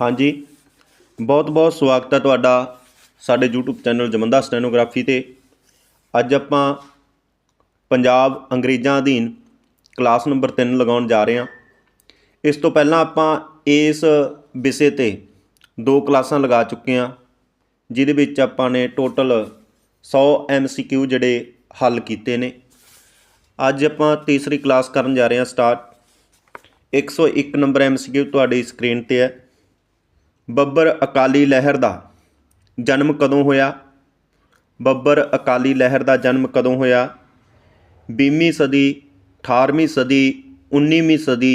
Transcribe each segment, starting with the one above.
ਹਾਂਜੀ। ਬਹੁਤ ਬਹੁਤ ਸਵਾਗਤ ਹੈ ਤੁਹਾਡਾ ਸਾਡੇ YouTube ਚੈਨਲ ਜਮੰਦਾ ਸਟੈਨੋਗ੍ਰਾਫੀ ਤੇ। ਅੱਜ ਆਪਾਂ ਪੰਜਾਬ ਅੰਗਰੇਜ਼ਾਂ ਅਧੀਨ ਕਲਾਸ ਨੰਬਰ 3 ਲਗਾਉਣ ਜਾ ਰਹੇ ਹਾਂ। ਇਸ ਤੋਂ ਪਹਿਲਾਂ ਆਪਾਂ ਇਸ ਵਿਸ਼ੇ ਤੇ ਦੋ ਕਲਾਸਾਂ ਲਗਾ ਚੁੱਕੇ ਹਾਂ, ਜਿਹਦੇ ਵਿੱਚ ਆਪਾਂ ਨੇ ਟੋਟਲ 100 MCQ ਜਿਹੜੇ ਹੱਲ ਕੀਤੇ ਨੇ। ਅੱਜ ਆਪਾਂ ਤੀਸਰੀ ਕਲਾਸ ਕਰਨ ਜਾ ਰਹੇ ਹਾਂ ਸਟਾਰਟ 101 ਨੰਬਰ ਐਮਸੀਕਿਊ ਤੁਹਾਡੀ ਸਕਰੀਨ ਤੇ ਹੈ। ਬੱਬਰ ਅਕਾਲੀ ਲਹਿਰ ਦਾ ਜਨਮ ਕਦੋਂ ਹੋਇਆ? ਬੱਬਰ ਅਕਾਲੀ ਲਹਿਰ ਦਾ ਜਨਮ ਕਦੋਂ ਹੋਇਆ? 20ਵੀਂ ਸਦੀ 18ਵੀਂ ਸਦੀ 19ਵੀਂ ਸਦੀ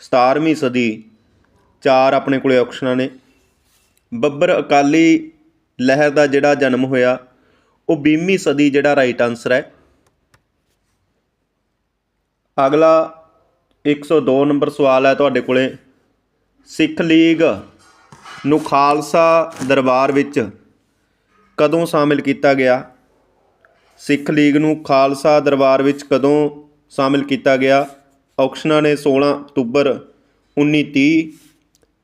17ਵੀਂ ਸਦੀ, ਚਾਰ ਆਪਣੇ ਕੋਲੇ ਆਪਸ਼ਨਾਂ ਨੇ। ਬੱਬਰ ਅਕਾਲੀ ਲਹਿਰ ਦਾ ਜਿਹੜਾ ਜਨਮ ਹੋਇਆ, ਉਹ 20ਵੀਂ ਸਦੀ ਜਿਹੜਾ ਰਾਈਟ ਆਨਸਰ ਹੈ। ਅਗਲਾ 102 ਨੰਬਰ ਸਵਾਲ ਹੈ ਤੁਹਾਡੇ ਕੋਲੇ। ਸਿੱਖ ਲੀਗ ਨੂੰ ਖਾਲਸਾ ਦਰਬਾਰ ਵਿੱਚ ਕਦੋਂ ਸ਼ਾਮਿਲ ਕੀਤਾ ਗਿਆ? ਸਿੱਖ ਲੀਗ ਨੂੰ ਖਾਲਸਾ ਦਰਬਾਰ ਵਿੱਚ ਕਦੋਂ ਸ਼ਾਮਿਲ ਕੀਤਾ ਗਿਆ? ਆਪਸ਼ਨਾਂ ਨੇ 16 ਅਕਤੂਬਰ 1930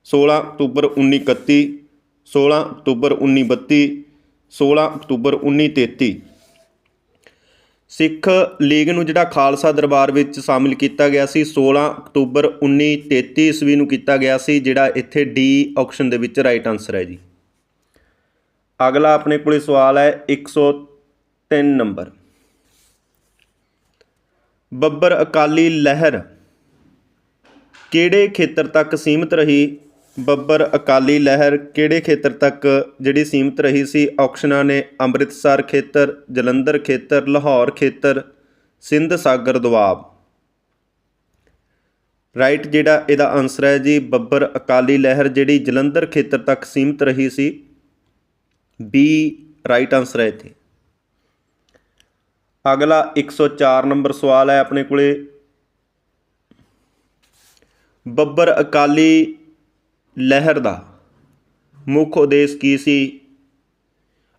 16 ਅਕਤੂਬਰ 1931 16 ਅਕਤੂਬਰ 1932 16 ਅਕਤੂਬਰ 1933 ਸਿੱਖ ਲੀਗ ਨੂੰ ਜਿਹੜਾ ਖਾਲਸਾ ਦਰਬਾਰ ਵਿੱਚ ਸ਼ਾਮਿਲ ਕੀਤਾ ਗਿਆ ਸੀ 16 ਅਕਤੂਬਰ 1933 ਈਸਵੀ ਨੂੰ ਕੀਤਾ ਗਿਆ ਸੀ, ਜਿਹੜਾ ਇੱਥੇ ਡੀ ਆਪਸ਼ਨ ਦੇ ਵਿੱਚ ਰਾਈਟ ਆਨਸਰ ਹੈ ਜੀ। ਅਗਲਾ ਆਪਣੇ ਕੋਲੇ ਸਵਾਲ ਹੈ 103 ਨੰਬਰ। ਬੱਬਰ ਅਕਾਲੀ ਲਹਿਰ ਕਿਹੜੇ ਖੇਤਰ ਤੱਕ ਸੀਮਿਤ ਰਹੀ? ਬੱਬਰ ਅਕਾਲੀ ਲਹਿਰ ਕਿਹੜੇ ਖੇਤਰ ਤੱਕ ਜਿਹੜੀ ਸੀਮਿਤ ਰਹੀ ਸੀ? ਆਪਸ਼ਨਾਂ ਨੇ ਅੰਮ੍ਰਿਤਸਰ ਖੇਤਰ, ਜਲੰਧਰ ਖੇਤਰ, ਲਾਹੌਰ ਖੇਤਰ, ਸਿੰਧ ਸਾਗਰ ਦੁਆਬ ਰਾਈਟ ਜਿਹੜਾ ਇਹਦਾ ਆਨਸਰ ਹੈ ਜੀ, ਬੱਬਰ ਅਕਾਲੀ ਲਹਿਰ ਜਿਹੜੀ ਜਲੰਧਰ ਖੇਤਰ ਤੱਕ ਸੀਮਿਤ ਰਹੀ ਸੀ। ਬੀ ਰਾਈਟ ਆਨਸਰ ਹੈ ਇੱਥੇ। ਅਗਲਾ 104 ਨੰਬਰ ਸਵਾਲ ਹੈ ਆਪਣੇ ਕੋਲੇ। ਬੱਬਰ ਅਕਾਲੀ ਲਹਿਰ ਦਾ। ਮੁੱਖ ਉਦੇਸ਼ ਕੀ ਸੀ?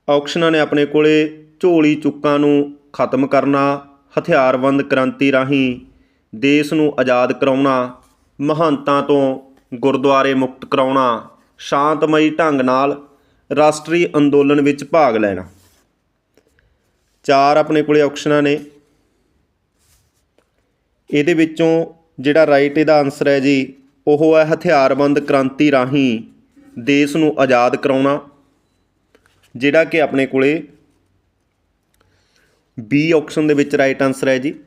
ਆਪਸ਼ਨਾਂ ਨੇ ਆਪਣੇ ਕੋਲੇ ਝੋਲੀ ਚੁੱਕਾਂ ਨੂੰ ਖਤਮ ਕਰਨਾ, ਹਥਿਆਰਬੰਦ ਕ੍ਰਾਂਤੀ ਰਾਹੀਂ ਦੇਸ਼ ਨੂੰ ਆਜ਼ਾਦ ਕਰਾਉਣਾ, ਮਹੰਤਾਂ ਤੋਂ ਗੁਰਦੁਆਰੇ ਮੁਕਤ ਕਰਾਉਣਾ, ਸ਼ਾਂਤਮਈ ਢੰਗ ਨਾਲ ਰਾਸ਼ਟਰੀ ਅੰਦੋਲਨ ਵਿੱਚ ਭਾਗ ਲੈਣਾ। ਚਾਰ ਆਪਣੇ ਕੋਲੇ ਆਪਸ਼ਨਾਂ ਨੇ। ਇਹਦੇ ਵਿੱਚੋਂ ਜਿਹੜਾ ਰਾਈਟ ਇਹਦਾ ਆਨਸਰ ਹੈ ਜੀ ਉਹ ਹੈ ਹਥਿਆਰਬੰਦ ਕ੍ਰਾਂਤੀ ਰਾਹੀਂ ਦੇਸ਼ ਨੂੰ ਆਜ਼ਾਦ ਕਰਾਉਣਾ, ਜਿਹੜਾ ਕਿ ਆਪਣੇ ਕੋਲੇ ਬੀ ਆਪਸ਼ਨ ਦੇ ਵਿੱਚ ਰਾਈਟ ਆਨਸਰ ਹੈ ਜੀ।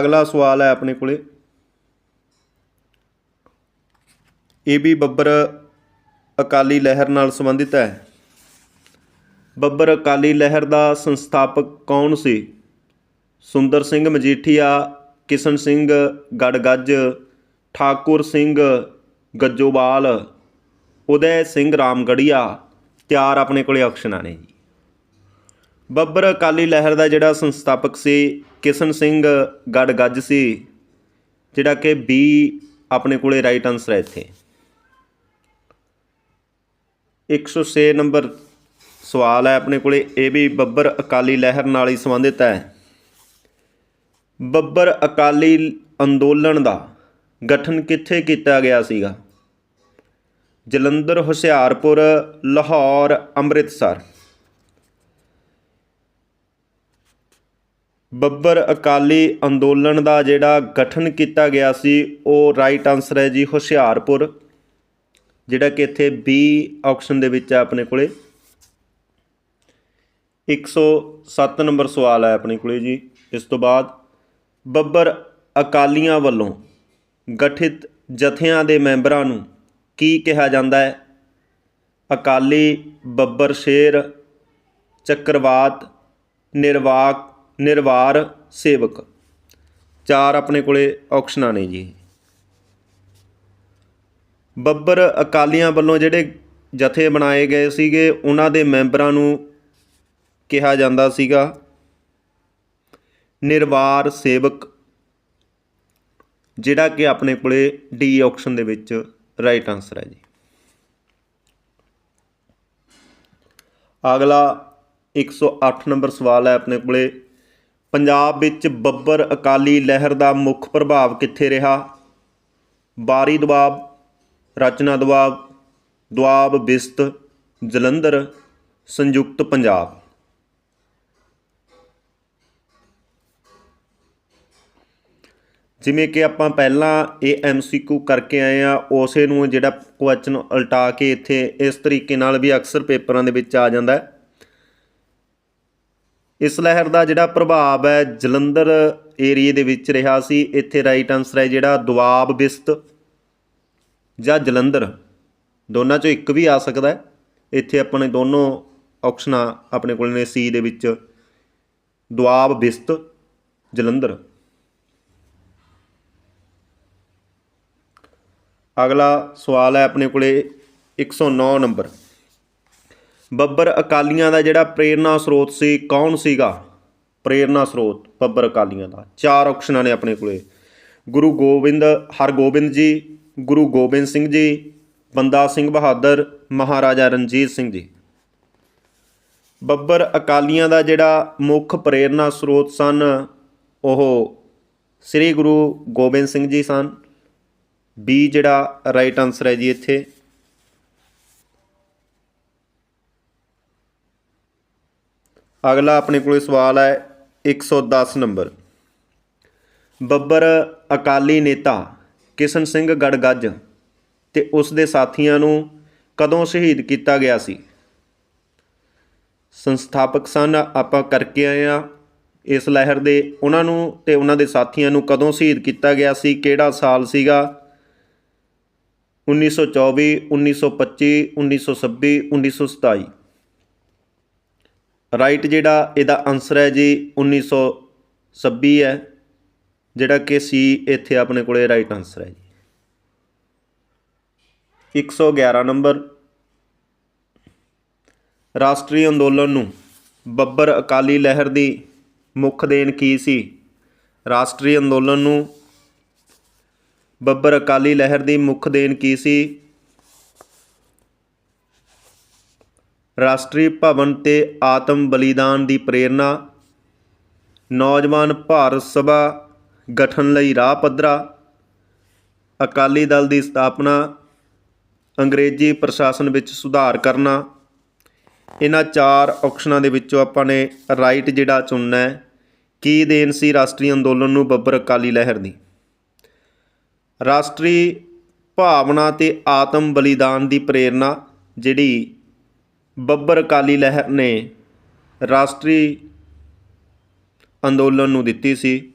ਅਗਲਾ ਸਵਾਲ ਹੈ ਆਪਣੇ ਕੋਲੇ। ਇਹ ਵੀ ਬੱਬਰ ਅਕਾਲੀ ਲਹਿਰ ਨਾਲ ਸੰਬੰਧਿਤ ਹੈ। ਬੱਬਰ ਅਕਾਲੀ ਲਹਿਰ ਦਾ ਸੰਸਥਾਪਕ ਕੌਣ ਸੀ? ਸੁੰਦਰ ਸਿੰਘ ਮਜੀਠੀਆ ਕਿਸ਼ਨ ਸਿੰਘ, ਗੜਗੱਜ, ਠਾਕੁਰ ਸਿੰਘ, ਗੱਜੋਵਾਲ, ਉਦੈ ਸਿੰਘ ਰਾਮਗੜੀਆ ਚਾਰ ਆਪਣੇ ਕੋਲੇ ਆਪਸ਼ਨਾਂ ਨੇ ਜੀ। ਬੱਬਰ ਅਕਾਲੀ ਲਹਿਰ ਦਾ ਜਿਹੜਾ ਸੰਸਥਾਪਕ ਸੀ, ਕਿਸ਼ਨ ਸਿੰਘ, ਗੜਗੱਜ ਸੀ, ਜਿਹੜਾ ਕਿ ਬੀ ਆਪਣੇ ਕੋਲੇ ਰਾਈਟ ਆਨਸਰ ਹੈ ਇੱਥੇ। 106 ਨੰਬਰ ਸਵਾਲ ਹੈ ਆਪਣੇ ਕੋਲੇ, ਇਹ ਵੀ ਬੱਬਰ ਅਕਾਲੀ ਲਹਿਰ ਨਾਲ ਹੀ ਸੰਬੰਧਿਤ ਹੈ। ਬੱਬਰ ਅਕਾਲੀ ਅੰਦੋਲਨ ਦਾ ਗਠਨ ਕਿੱਥੇ ਕੀਤਾ ਗਿਆ ਸੀਗਾ? ਜਲੰਧਰ, ਹੁਸ਼ਿਆਰਪੁਰ, ਲਾਹੌਰ, ਅੰਮ੍ਰਿਤਸਰ। ਬੱਬਰ ਅਕਾਲੀ ਅੰਦੋਲਨ ਦਾ ਜਿਹੜਾ ਗਠਨ ਕੀਤਾ ਗਿਆ ਸੀ, ਉਹ ਰਾਈਟ ਆਨਸਰ ਹੈ ਜੀ ਹੁਸ਼ਿਆਰਪੁਰ, ਜਿਹੜਾ ਕਿ ਇੱਥੇ ਬੀ ਆਪਸ਼ਨ ਦੇ ਵਿੱਚ ਹੈ ਆਪਣੇ ਕੋਲੇ। 107 ਨੰਬਰ ਸਵਾਲ ਹੈ ਆਪਣੇ ਕੋਲੇ ਜੀ, ਇਸ ਤੋਂ ਬਾਅਦ। ਬੱਬਰ ਅਕਾਲੀਆਂ ਵੱਲੋਂ ਗਠਿਤ ਜਥਿਆਂ ਦੇ ਮੈਂਬਰਾਂ ਨੂੰ ਕੀ ਕਿਹਾ ਜਾਂਦਾ ਹੈ? ਅਕਾਲੀ ਬੱਬਰ ਸ਼ੇਰ, ਚੱਕਰਵਾਤ, ਨਿਰਵਾਕ, ਨਿਰਵਾਰ ਸੇਵਕ। ਚਾਰ ਆਪਣੇ ਕੋਲੇ ਆਪਸ਼ਨਾਂ ਨੇ ਜੀ। ਬੱਬਰ ਅਕਾਲੀਆਂ ਵੱਲੋਂ ਜਿਹੜੇ ਜਥੇ ਬਣਾਏ ਗਏ ਸੀਗੇ, ਉਹਨਾਂ ਦੇ ਮੈਂਬਰਾਂ ਨੂੰ ਕਿਹਾ ਜਾਂਦਾ ਸੀਗਾ। ਨਿਰਵਾਰ ਸੇਵਕ, ਜਿਹੜਾ ਕਿ ਆਪਣੇ ਕੋਲੇ ਡੀ ਆਪਸ਼ਨ ਦੇ ਵਿੱਚ ਰਾਈਟ ਆਨਸਰ ਹੈ ਜੀ। ਅਗਲਾ 108 ਨੰਬਰ ਸਵਾਲ ਹੈ ਆਪਣੇ ਕੋਲੇ। ਪੰਜਾਬ ਵਿੱਚ ਬੱਬਰ ਅਕਾਲੀ ਲਹਿਰ ਦਾ ਮੁੱਖ ਪ੍ਰਭਾਵ ਕਿੱਥੇ ਰਿਹਾ? ਬਾਰੀ ਦਬਾਬ ਰਚਨਾ ਦਬਾਬ ਦੁਆਬ, ਬਿਸਤ, ਜਲੰਧਰ, ਸੰਯੁਕਤ ਪੰਜਾਬ। ਜਿਵੇਂ ਕਿ ਆਪਾਂ ਪਹਿਲਾਂ ਇਹ ਐਮਸੀਕਿਊ ਕਰਕੇ ਆਏ ਆ, ਉਸੇ ਨੂੰ ਜਿਹੜਾ ਕੁਐਸਚਨ ਉਲਟਾ ਕੇ ਇੱਥੇ ਇਸ ਤਰੀਕੇ ਨਾਲ ਵੀ ਅਕਸਰ ਪੇਪਰਾਂ ਦੇ ਵਿੱਚ ਆ ਜਾਂਦਾ ਹੈ। ਇਸ ਲਹਿਰ ਦਾ ਜਿਹੜਾ ਪ੍ਰਭਾਵ ਹੈ, ਜਲੰਧਰ ਏਰੀਏ ਦੇ ਵਿੱਚ ਰਿਹਾ ਸੀ। ਇੱਥੇ ਰਾਈਟ ਆਨਸਰ ਹੈ ਜਿਹੜਾ ਦੁਆਬ ਬਿਸਤ ਜਾਂ ਜਲੰਧਰ। ਦੋਨਾਂ ਚੋਂ ਇੱਕ ਵੀ ਆ ਸਕਦਾ ਹੈ। ਇੱਥੇ ਆਪਣੇ ਦੋਨੋਂ ਆਪਸ਼ਨਾਂ ਆਪਣੇ ਕੋਲ ਨੇ ਸੀ ਦੇ ਵਿੱਚ। ਦੁਆਬ ਬਿਸਤ, ਜਲੰਧਰ। ਅਗਲਾ ਸਵਾਲ ਹੈ ਆਪਣੇ ਕੋਲੇ 109 ਨੰਬਰ। ਬੱਬਰ ਅਕਾਲੀਆਂ ਦਾ ਜਿਹੜਾ ਪ੍ਰੇਰਨਾ ਸਰੋਤ ਸੀ, ਕੌਣ ਸੀਗਾ? ਪ੍ਰੇਰਨਾ ਸਰੋਤ ਬੱਬਰ ਅਕਾਲੀਆਂ ਦਾ। ਚਾਰ ਆਪਸ਼ਨਾਂ ਨੇ ਆਪਣੇ ਕੋਲੇ। ਗੁਰੂ ਗੋਬਿੰਦ, ਹਰਗੋਬਿੰਦ ਜੀ, ਗੁਰੂ ਗੋਬਿੰਦ ਸਿੰਘ ਜੀ, ਬੰਦਾ ਸਿੰਘ ਬਹਾਦਰ, ਮਹਾਰਾਜਾ ਰਣਜੀਤ ਸਿੰਘ ਜੀ। ਬੱਬਰ ਅਕਾਲੀਆਂ ਦਾ ਜਿਹੜਾ ਮੁੱਖ ਪ੍ਰੇਰਨਾ ਸਰੋਤ ਸਨ, ਉਹ ਸ੍ਰੀ ਗੁਰੂ ਗੋਬਿੰਦ ਸਿੰਘ ਜੀ ਸਨ। ਬੀ ਜਿਹੜਾ ਰਾਈਟ ਆਨਸਰ ਹੈ ਜੀ ਇੱਥੇ। ਅਗਲਾ ਆਪਣੇ ਕੋਲੇ ਸਵਾਲ ਹੈ 110 ਨੰਬਰ। ਬੱਬਰ ਅਕਾਲੀ ਨੇਤਾ ਕਿਸ਼ਨ ਸਿੰਘ ਗੜਗੱਜ ਤੇ ਉਸ ਦੇ ਸਾਥੀਆਂ ਨੂੰ ਕਦੋਂ ਸ਼ਹੀਦ ਕੀਤਾ ਗਿਆ ਸੀ? ਸੰਸਥਾਪਕ ਸਨ, ਆਪਾਂ ਕਰਕੇ ਆਏ ਆ ਇਸ ਲਹਿਰ ਦੇ ਉਹਨਾਂ ਨੂੰ ਤੇ ਉਹਨਾਂ ਦੇ ਸਾਥੀਆਂ ਨੂੰ ਕਦੋਂ ਸ਼ਹੀਦ ਕੀਤਾ ਗਿਆ ਸੀ? ਕਿਹੜਾ ਸਾਲ ਸੀਗਾ? 1924 1925 1926 1927 ਰਾਈਟ ਜਿਹੜਾ ਇਹਦਾ ਆਨਸਰ ਹੈ ਜੀ 1926 ਹੈ, ਜਿਹੜਾ ਕਿ ਸੀ ਇੱਥੇ ਆਪਣੇ ਕੋਲੇ ਰਾਈਟ ਆਨਸਰ ਹੈ ਜੀ। 111 ਨੰਬਰ ਰਾਸ਼ਟਰੀ ਅੰਦੋਲਨ ਨੂੰ ਬੱਬਰ ਅਕਾਲੀ ਲਹਿਰ ਦੀ ਮੁੱਖ ਦੇਣ ਕੀ ਸੀ? ਰਾਸ਼ਟਰੀ ਅੰਦੋਲਨ ਨੂੰ ਬੱਬਰ ਅਕਾਲੀ ਲਹਿਰ ਦੀ ਮੁੱਖ ਦੇਣ ਕੀ ਸੀ? ਰਾਸ਼ਟਰੀ ਭਵਨ ਤੇ ਆਤਮ ਬਲੀਦਾਨ ਦੀ ਪ੍ਰੇਰਣਾ, ਨੌਜਵਾਨ ਭਾਰਤ ਸਭਾ ਗਠਨ ਲਈ ਰਾਹ ਪੱਧਰਾ, ਅਕਾਲੀ ਦਲ ਦੀ ਸਥਾਪਨਾ, ਅੰਗਰੇਜ਼ੀ ਪ੍ਰਸ਼ਾਸਨ ਵਿੱਚ ਸੁਧਾਰ ਕਰਨਾ। ਇਹਨਾਂ ਚਾਰ ਆਪਸ਼ਨਾਂ ਦੇ ਵਿੱਚੋਂ ਆਪਾਂ ਨੇ ਰਾਈਟ ਜਿਹੜਾ ਚੁਣਨਾ ਹੈ, ਕੀ ਦੇਣ ਸੀ ਰਾਸ਼ਟਰੀ ਅੰਦੋਲਨ ਨੂੰ ਬੱਬਰ ਅਕਾਲੀ ਲਹਿਰ ਦੀ? ਰਾਸ਼ਟਰੀ ਭਾਵਨਾ ਤੇ ਆਤਮ ਬਲੀਦਾਨ ਦੀ ਪ੍ਰੇਰਣਾ, ਜਿਹੜੀ ਬੱਬਰ ਅਕਾਲੀ ਲਹਿਰ ਨੇ ਰਾਸ਼ਟਰੀ ਅੰਦੋਲਨ ਨੂੰ ਦਿੱਤੀ ਸੀ,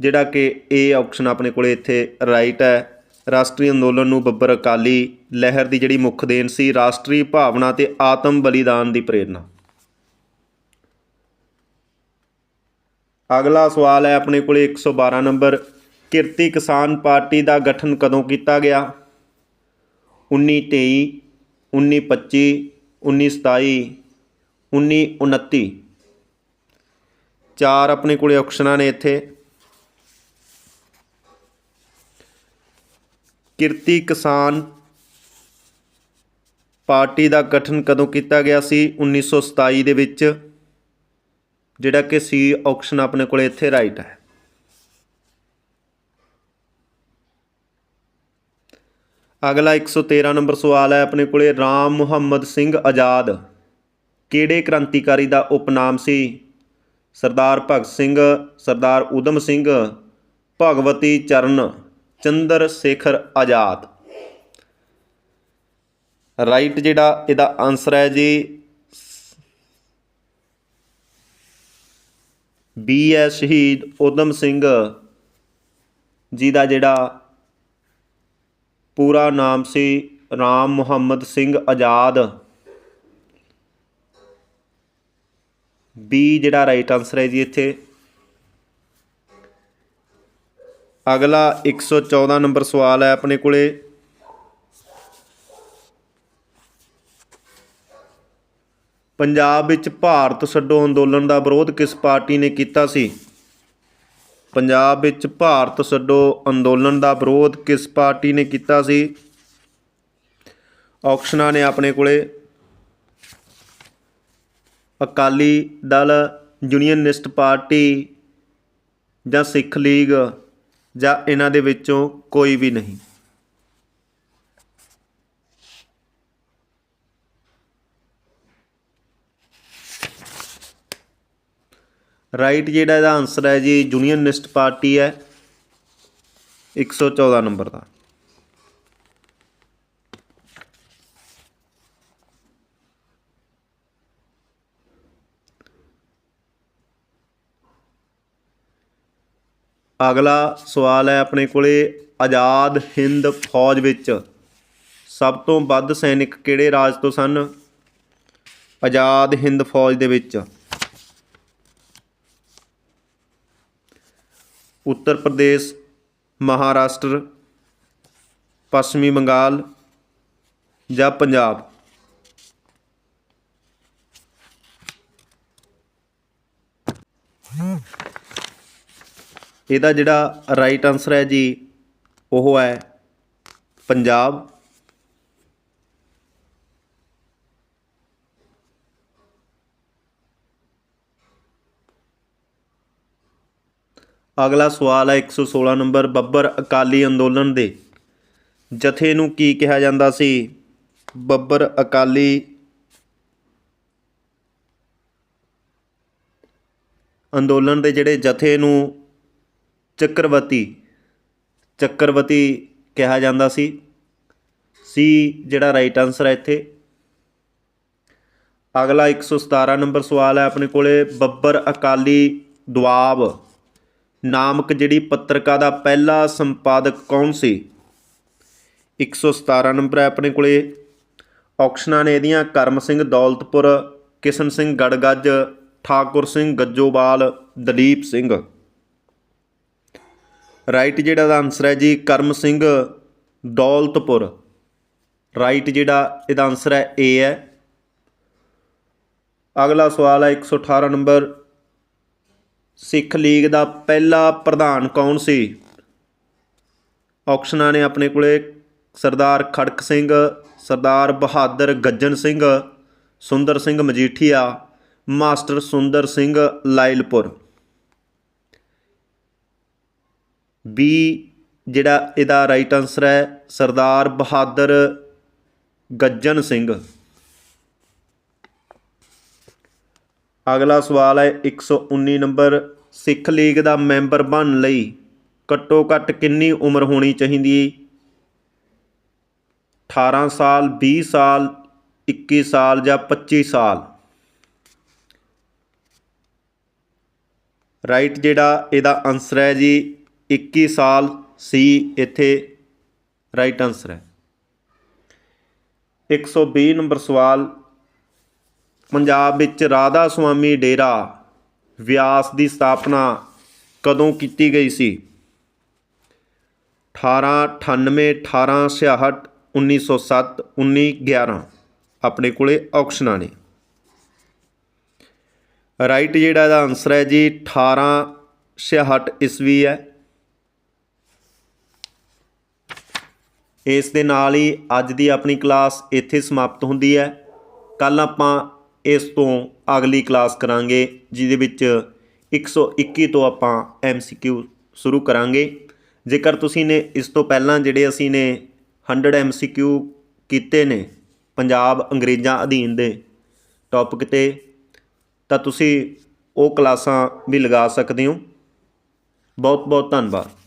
ਜਿਹੜਾ ਕਿ ਇਹ ਆਪਸ਼ਨ ਆਪਣੇ ਕੋਲੇ ਇੱਥੇ ਰਾਈਟ ਹੈ। ਰਾਸ਼ਟਰੀ ਅੰਦੋਲਨ ਨੂੰ ਬੱਬਰ ਅਕਾਲੀ ਲਹਿਰ ਦੀ ਜਿਹੜੀ ਮੁੱਖ ਦੇਣ ਸੀ, ਰਾਸ਼ਟਰੀ ਭਾਵਨਾ ਤੇ ਆਤਮ ਬਲੀਦਾਨ ਦੀ ਪ੍ਰੇਰਣਾ। ਅਗਲਾ ਸਵਾਲ ਹੈ ਆਪਣੇ ਕੋਲੇ 112 ਨੰਬਰ। ਕਿਰਤੀ ਕਿਸਾਨ ਪਾਰਟੀ ਦਾ ਗਠਨ ਕਦੋਂ ਕੀਤਾ ਗਿਆ? 1923 1925 1927 1929 ਚਾਰ ਆਪਣੇ ਕੋਲੇ ਆਪਸ਼ਨਾਂ ਨੇ ਇੱਥੇ। ਕਿਰਤੀ ਕਿਸਾਨ ਪਾਰਟੀ ਦਾ ਗਠਨ ਕਦੋਂ ਕੀਤਾ ਗਿਆ ਸੀ? 1927 ਦੇ ਵਿੱਚ, ਜਿਹੜਾ ਕਿ ਸੀ ਆਪਸ਼ਨ ਆਪਣੇ ਕੋਲੇ ਇੱਥੇ ਰਾਈਟ ਹੈ। ਅਗਲਾ 113 ਨੰਬਰ ਸਵਾਲ ਹੈ, ਆਪਣੇ ਕੋਲੇ ਰਾਮ ਮੁਹੰਮਦ ਸਿੰਘ ਆਜ਼ਾਦ ਕਿਹੜੇ ਕ੍ਰਾਂਤੀਕਾਰੀ ਦਾ ਉਪਨਾਮ ਸੀ? ਸਰਦਾਰ ਭਗਤ ਸਿੰਘ, ਸਰਦਾਰ ਊਧਮ ਸਿੰਘ, ਭਗਵਤੀ ਚਰਨ, ਚੰਦਰ ਸ਼ੇਖਰ ਆਜ਼ਾਦ। ਰਾਈਟ ਜਿਹੜਾ ਇਹਦਾ ਆਨਸਰ ਹੈ ਜੀ, ਬੀ ਹੈ ਸ਼ਹੀਦ ਊਧਮ ਸਿੰਘ ਜੀ ਦਾ ਜਿਹੜਾ ਪੂਰਾ ਨਾਮ ਸੀ ਰਾਮ ਮੁਹੰਮਦ ਸਿੰਘ ਆਜ਼ਾਦ। ਬੀ ਜਿਹੜਾ ਰਾਈਟ ਆਨਸਰ ਹੈ ਜੀ ਇੱਥੇ। ਅਗਲਾ 114 ਨੰਬਰ ਸਵਾਲ ਹੈ ਆਪਣੇ ਕੋਲੇ। ਪੰਜਾਬ ਵਿੱਚ ਭਾਰਤ ਛੱਡੋ ਅੰਦੋਲਨ ਦਾ ਵਿਰੋਧ ਕਿਸ ਪਾਰਟੀ ਨੇ ਕੀਤਾ ਸੀ? ਪੰਜਾਬ ਵਿੱਚ ਭਾਰਤ ਛੱਡੋ ਅੰਦੋਲਨ ਦਾ ਵਿਰੋਧ ਕਿਸ ਪਾਰਟੀ ਨੇ ਕੀਤਾ ਸੀ? ਆਪਸ਼ਨਾਂ ਨੇ ਆਪਣੇ ਕੋਲੇ ਅਕਾਲੀ ਦਲ, ਯੂਨੀਅਨਿਸਟ ਪਾਰਟੀ ਜਾਂ ਸਿੱਖ ਲੀਗ ਜਾਂ ਇਹਨਾਂ ਦੇ ਵਿੱਚੋਂ ਕੋਈ ਵੀ ਨਹੀਂ। ਰਾਈਟ ਜਿਹੜਾ ਇਹਦਾ ਆਨਸਰ ਹੈ ਜੀ ਯੂਨੀਅਨਿਸਟ ਪਾਰਟੀ ਹੈ। 114 ਨੰਬਰ ਦਾ। ਅਗਲਾ ਸਵਾਲ ਹੈ ਆਪਣੇ ਕੋਲੇ, ਆਜ਼ਾਦ ਹਿੰਦ ਫੌਜ ਵਿੱਚ ਸਭ ਤੋਂ ਵੱਧ ਸੈਨਿਕ ਕਿਹੜੇ ਰਾਜ ਤੋਂ ਸਨ? ਆਜ਼ਾਦ ਹਿੰਦ ਫੌਜ ਦੇ ਵਿੱਚ। ਉੱਤਰ ਪ੍ਰਦੇਸ਼, ਮਹਾਰਾਸ਼ਟਰ, ਪੱਛਮੀ ਬੰਗਾਲ ਜਾਂ ਪੰਜਾਬ। ਇਹਦਾ ਜਿਹੜਾ ਰਾਈਟ ਆਨਸਰ ਹੈ ਜੀ, ਉਹ ਹੈ ਪੰਜਾਬ। ਅਗਲਾ ਸਵਾਲ ਹੈ 116 ਨੰਬਰ ਬੱਬਰ ਅਕਾਲੀ ਅੰਦੋਲਨ ਦੇ। ਜਥੇ ਨੂੰ ਕੀ ਕਿਹਾ ਜਾਂਦਾ ਸੀ? ਬੱਬਰ ਅਕਾਲੀ ਅੰਦੋਲਨ ਦੇ ਜਿਹੜੇ ਜਥੇ ਨੂੰ ਚੱਕਰਵਤੀ ਚੱਕਰਵਤੀ ਕਿਹਾ ਜਾਂਦਾ ਸੀ। ਸੀ ਜਿਹੜਾ ਰਾਈਟ ਆਨਸਰ ਹੈ ਇੱਥੇ। ਅਗਲਾ 117 ਨੰਬਰ ਸਵਾਲ ਹੈ ਆਪਣੇ ਕੋਲੇ, ਬੱਬਰ ਅਕਾਲੀ ਦੁਆਬ। ਨਾਮਕ ਜਿਹੜੀ ਪੱਤਰਕਾ ਦਾ ਪਹਿਲਾ ਸੰਪਾਦਕ ਕੌਣ ਸੀ? 117 ਨੰਬਰ ਹੈ ਆਪਣੇ ਕੋਲੇ। ਔਕਸ਼ਨਾਂ ਨੇ ਇਹਦੀਆਂ ਕਰਮ ਸਿੰਘ ਦੌਲਤਪੁਰ, ਕਿਸ਼ਨ ਸਿੰਘ ਗੜਗੱਜ, ਠਾਕੁਰ ਸਿੰਘ ਗੱਜੋਵਾਲ, ਦਲੀਪ ਸਿੰਘ। ਰਾਈਟ ਜਿਹੜਾ ਦਾ ਆਨਸਰ ਹੈ ਜੀ ਕਰਮ ਸਿੰਘ ਦੌਲਤਪੁਰ। ਰਾਈਟ ਜਿਹੜਾ ਇਹਦਾ ਆਨਸਰ ਹੈ ਏ ਹੈ। ਅਗਲਾ ਸਵਾਲ ਹੈ 118 ਨੰਬਰ ਸਿੱਖ ਲੀਗ ਦਾ ਪਹਿਲਾ ਪ੍ਰਧਾਨ ਕੌਣ ਸੀ? ਔਕਸ਼ਨਾਂ ਨੇ ਆਪਣੇ ਕੋਲੇ ਸਰਦਾਰ ਖੜਕ ਸਿੰਘ, ਸਰਦਾਰ ਬਹਾਦਰ ਗੱਜਣ ਸਿੰਘ, ਸੁੰਦਰ ਸਿੰਘ ਮਜੀਠੀਆ, ਮਾਸਟਰ ਸੁੰਦਰ ਸਿੰਘ ਲਾਇਲਪੁਰ। ਬੀ ਜਿਹੜਾ ਇਹਦਾ ਰਾਈਟ ਆਨਸਰ ਹੈ, ਸਰਦਾਰ ਬਹਾਦਰ ਗੱਜਣ ਸਿੰਘ। ਅਗਲਾ ਸਵਾਲ ਹੈ 119 ਨੰਬਰ। ਸਿੱਖ ਲੀਗ ਦਾ ਮੈਂਬਰ ਬਣਨ ਲਈ ਘੱਟੋ ਘੱਟ ਕਿੰਨੀ ਉਮਰ ਹੋਣੀ ਚਾਹੀਦੀ? 18 ਸਾਲ 20 ਸਾਲ 21 ਸਾਲ ਜਾਂ 25 ਸਾਲ? ਰਾਈਟ ਜਿਹੜਾ ਇਹਦਾ ਆਨਸਰ ਹੈ ਜੀ 21 ਸਾਲ ਸੀ ਇੱਥੇ। ਰਾਈਟ ਆਨਸਰ ਹੈ। 120 ਨੰਬਰ ਸਵਾਲ ਪੰਜਾਬ ਵਿੱਚ ਰਾਧਾ ਸੁਆਮੀ ਡੇਰਾ ਵਿਆਸ ਦੀ ਸਥਾਪਨਾ ਕਦੋਂ ਕੀਤੀ ਗਈ ਸੀ? 1898 1866 1907 1911 ਆਪਣੇ ਕੋਲੇ ਔਕਸ਼ਨਾਂ ਨੇ। ਰਾਈਟ ਜਿਹੜਾ ਇਹਦਾ ਆਨਸਰ ਹੈ ਜੀ 1866 ਈਸਵੀ ਹੈ। ਇਸ ਦੇ ਨਾਲ ਹੀ ਅੱਜ ਦੀ ਆਪਣੀ ਕਲਾਸ ਇੱਥੇ ਸਮਾਪਤ ਹੁੰਦੀ ਹੈ। ਕੱਲ ਆਪਾਂ ਇਸ ਤੋਂ ਅਗਲੀ ਕਲਾਸ ਕਰਾਂਗੇ, ਜਿਹਦੇ ਵਿੱਚ 121 ਤੋਂ ਆਪਾਂ MCQ ਸ਼ੁਰੂ ਕਰਾਂਗੇ। ਜੇਕਰ ਤੁਸੀਂ ਨੇ ਇਸ ਤੋਂ ਪਹਿਲਾਂ ਜਿਹੜੇ ਅਸੀਂ ਨੇ 100 MCQ ਕੀਤੇ ਨੇ ਪੰਜਾਬ ਅੰਗਰੇਜ਼ਾਂ ਅਧੀਨ ਦੇ ਟੌਪਿਕ ਤੇ, ਤਾਂ ਤੁਸੀਂ ਉਹ ਕਲਾਸਾਂ ਵੀ ਲਗਾ ਸਕਦੇ ਹੋ। ਬਹੁਤ ਬਹੁਤ ਧੰਨਵਾਦ।